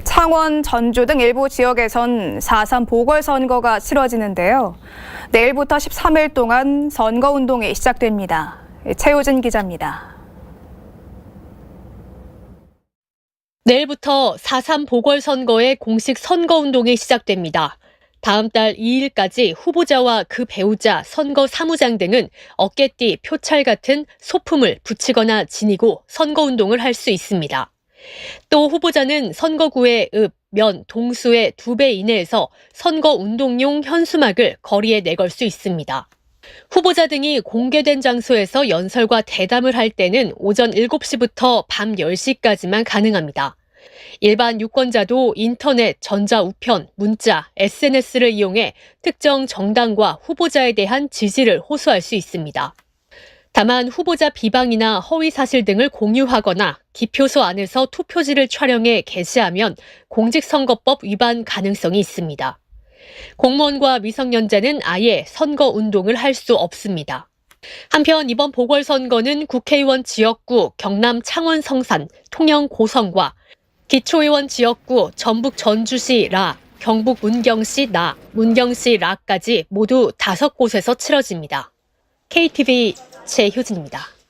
창원, 전주 등 일부 지역에선 4.3 보궐선거가 치러지는데요. 내일부터 13일 동안 선거운동이 시작됩니다. 최효진 기자입니다. 내일부터 4.3 보궐선거의 공식 선거운동이 시작됩니다. 다음 달 2일까지 후보자와 그 배우자, 선거 사무장 등은 어깨띠, 표찰 같은 소품을 붙이거나 지니고 선거운동을 할 수 있습니다. 또 후보자는 선거구의 읍, 면, 동수의 두 배 이내에서 선거 운동용 현수막을 거리에 내걸 수 있습니다. 후보자 등이 공개된 장소에서 연설과 대담을 할 때는 오전 7시부터 밤 10시까지만 가능합니다. 일반 유권자도 인터넷, 전자우편, 문자, SNS를 이용해 특정 정당과 후보자에 대한 지지를 호소할 수 있습니다. 다만 후보자 비방이나 허위 사실 등을 공유하거나 기표소 안에서 투표지를 촬영해 게시하면 공직선거법 위반 가능성이 있습니다. 공무원과 미성년자는 아예 선거 운동을 할 수 없습니다. 한편 이번 보궐선거는 국회의원 지역구 경남 창원 성산, 통영 고성과 기초의원 지역구 전북 전주시 라, 경북 문경시 나, 문경시 라까지 모두 다섯 곳에서 치러집니다. KTV 최효진입니다.